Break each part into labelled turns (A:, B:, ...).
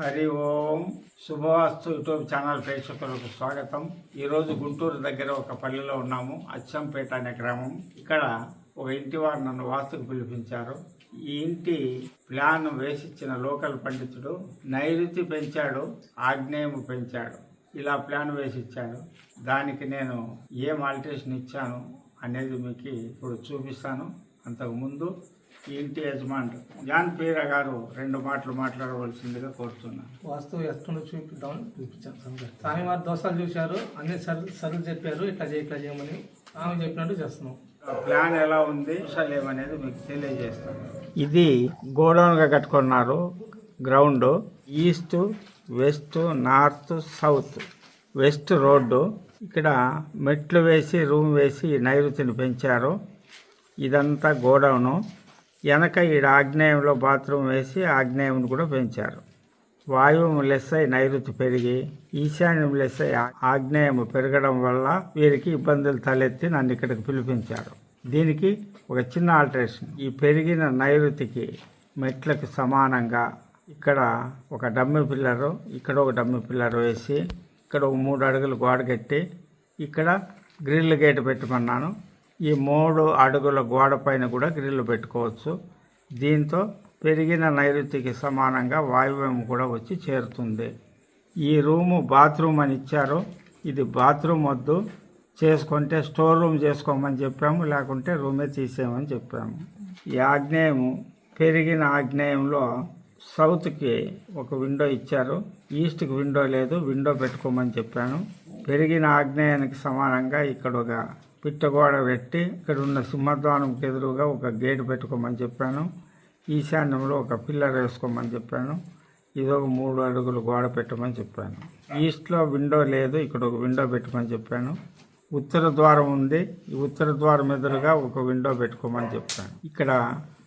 A: Hari Om Shubhavastu YouTube channel ప్రేక్షకులకు స్వాగతం. ఈరోజు గుంటూరు దగ్గర ఒక పల్లెలో ఉన్నాము అచ్చంపేట అనే గ్రామం. ఇక్కడ ఒక ఇంటి వారు నన్ను వాస్తుకు పిలిపించారు. ఈ ఇంటి ప్లాన్ వేసిచ్చిన లోకల్ పండితుడు నైరుతి పెంచాడు ఆగ్నేయము పెంచాడు. ఇలా ప్లాన్ వేసి ఇచ్చాడు దానికి నేను ఏం ఆల్టరేషన్ ఇచ్చాను అనేది మీకు ఇప్పుడు చూపిస్తాను. అంతకు ముందు ఈ ఇంటి యజమానుడు. జాన్ పీర గారు రెండు మాటలు మాట్లాడవలసిందిగా కోరుతున్నాను
B: వాస్తు ఎట్లా చూపిద్దామని చూపించాను స్వామివారు స్వామివారి దోషాలు చూశారు. అన్ని సర్లు సర్లు చెప్పారు. ఇట్లా చేయి ఇట్లా చేయమని ఆమె చెప్పినట్టు చేస్తున్నాం.
A: ఆ ప్లాన్ ఎలా ఉంది ఏమనేది మీకు తెలియజేస్తాను. ఇది గోడౌన్గా కట్టుకున్నారు ground east west north south. West road. ఇక్కడ మెట్లు వేసి రూమ్ వేసి నైరుతిని పెంచారు. ఇదంతా గోడౌను. వెనక ఈడ ఆగ్నేయంలో బాత్రూమ్ వేసి ఆగ్నేయంను కూడా పెంచారు. వాయువు లెస్ అయి నైరుతి పెరిగి ఈశాన్యం లెస్ అయి ఆగ్నేయం పెరగడం వల్ల వీరికి ఇబ్బందులు తలెత్తి నన్ను ఇక్కడికి పిలిపించారు. దీనికి ఒక చిన్న ఆల్టరేషన్. ఈ పెరిగిన నైరుతికి మెట్లకు సమానంగా ఇక్కడ ఒక డమ్మి పిల్లరు ఇక్కడ ఒక డమ్మి పిల్లర్ వేసి ఇక్కడ ఒక మూడు అడుగులు గోడ కట్టి ఇక్కడ గ్రిల్ గేట్ పెట్టమన్నాను ఈ మూడు అడుగుల గోడ పైన కూడా గ్రిల్లు పెట్టుకోవచ్చు. దీంతో పెరిగిన నైరుతికి సమానంగా వాయువ్యం కూడా వచ్చి చేరుతుంది. ఈ రూము బాత్రూమ్ అని ఇచ్చారు. ఇది బాత్రూమ్ వద్దు. చేసుకుంటే స్టోర్ రూమ్ చేసుకోమని చెప్పాము. లేకుంటే రూమే తీసేయమని చెప్పాము. ఈ ఆగ్నేయము పెరిగిన ఆగ్నేయంలో సౌత్కి ఒక విండో ఇచ్చారు. ఈస్ట్కి విండో లేదు. విండో పెట్టుకోమని చెప్పాను. పెరిగిన ఆగ్నేయానికి సమానంగా ఇక్కడ ఒక పిట్టగోడ పెట్టి ఇక్కడ ఉన్న సింహద్వారంకి ఎదురుగా ఒక గేటు పెట్టుకోమని చెప్పాను. ఈశాన్యంలో ఒక పిల్లర్ వేసుకోమని చెప్పాను. ఇది ఒక మూడు అడుగులు గోడ పెట్టమని చెప్పాను. ఈస్ట్లో విండో లేదు ఇక్కడ ఒక విండో పెట్టమని చెప్పాను. ఉత్తర ద్వారం ఉంది ఈ ఉత్తర ద్వారం ఎదురుగా ఒక విండో పెట్టుకోమని చెప్పాను. ఇక్కడ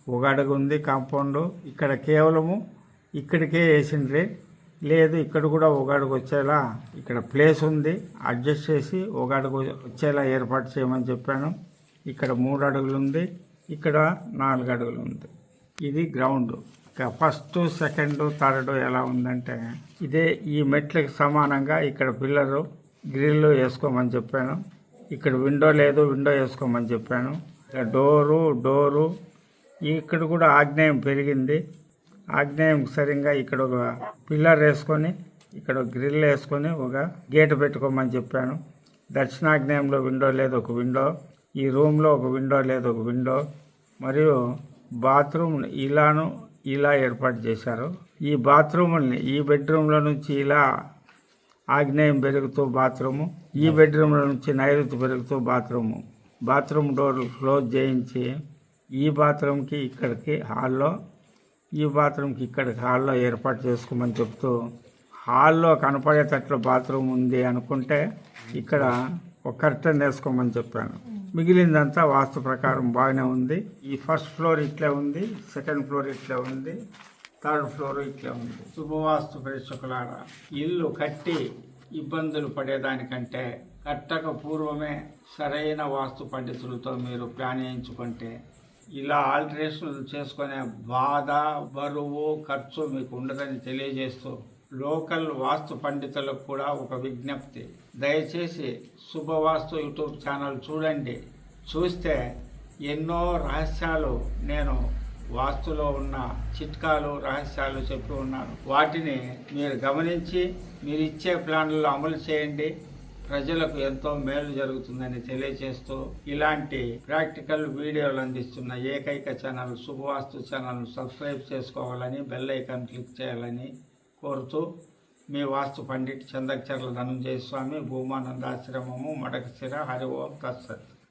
A: ఒక అడుగు ఉంది కాంపౌండ్. ఇక్కడ కేవలము ఇక్కడికే వేసిండ్రి. లేదు ఇక్కడ కూడా ఒకడికి వచ్చేలా ఇక్కడ ప్లేస్ ఉంది. అడ్జస్ట్ చేసి ఒకడికి వచ్చేలా ఏర్పాటు చేయమని చెప్పాను. ఇక్కడ మూడు అడుగులు ఉంది. ఇక్కడ నాలుగు అడుగులు ఉంది. ఇది గ్రౌండ్ ఫస్ట్ సెకండ్ థర్డ్ ఎలా ఉందంటే ఇదే ఈ మెట్లకి సమానంగా ఇక్కడ పిల్లరు గ్రిల్లు వేసుకోమని చెప్పాను. ఇక్కడ విండో లేదు విండో వేసుకోమని చెప్పాను. డోరు డోరు ఇక్కడ కూడా ఆగ్నేయం పెరిగింది. ఆగ్నేయం సరిగ్గా ఇక్కడ ఒక పిల్లర్ వేసుకొని ఇక్కడ గ్రిల్ వేసుకొని ఒక గేట్ పెట్టుకోమని చెప్పాను. దక్షిణాగ్నేయంలో విండో లేదు ఒక విండో. ఈ రూమ్లో ఒక విండో లేదు ఒక విండో. మరియు బాత్రూమ్ ఇలాను ఇలా ఏర్పాటు చేశారు. ఈ బాత్రూమ్ని ఈ బెడ్రూమ్లో నుంచి ఇలా ఆగ్నేయం పెరుగుతూ బాత్రూము ఈ బెడ్రూమ్లో నుంచి నైరుతి పెరుగుతూ బాత్రూము. బాత్రూమ్ డోర్లు క్లోజ్ చేయించి ఈ బాత్రూమ్కి ఇక్కడికి హాల్లో ఈ బాత్రూమ్కి ఇక్కడ హాల్లో ఏర్పాటు చేసుకోమని చెప్తూ హాల్లో కనపడేటట్లు బాత్రూమ్ ఉంది అనుకుంటే ఇక్కడ ఒక కర్టన్ వేసుకోమని చెప్పాను. మిగిలిందంతా వాస్తు ప్రకారం బాగానే ఉంది. ఈ ఫస్ట్ ఫ్లోర్ ఇట్లే ఉంది సెకండ్ ఫ్లోర్ ఇట్లే ఉంది థర్డ్ ఫ్లోర్ ఇట్లే ఉంది. శుభవాస్తు ప్రేక్షకులారా ఇల్లు కట్టి ఇబ్బందులు పడేదానికంటే కట్టక పూర్వమే సరైన వాస్తు పండితులతో మీరు ప్లాన్ ఇలా ఆల్టరేషన్ చేసుకునే బాధ బరువు ఖర్చు మీకు ఉండదని తెలియజేస్తూ లోకల్ వాస్తు పండితులకు కూడా ఒక విజ్ఞప్తి. దయచేసి శుభవాస్తు యూట్యూబ్ ఛానల్ చూడండి. చూస్తే ఎన్నో రహస్యాలు నేను వాస్తులో ఉన్న చిట్కాలు రహస్యాలు చెప్పి ఉన్నాను. వాటిని మీరు గమనించి మీరు ఇచ్చే ప్లాన్లలో అమలు చేయండి. ప్రజలకు ఎంతో మేలు జరుగుతుందని తెలియజేస్తూ ఇలాంటి ప్రాక్టికల్ వీడియోలు అందిస్తున్న ఏకైక ఛానల్ శుభవాస్తు ఛానల్ సబ్స్క్రైబ్ చేసుకోవాలని బెల్ ఐకాన్ క్లిక్ చేయాలని కోరుతూ మీ వాస్తు పండిట్ చందకచర్ల ధనంజయ స్వామి భూమానందాశ్రమము మడకశిర. హరి ఓం తత్సత్.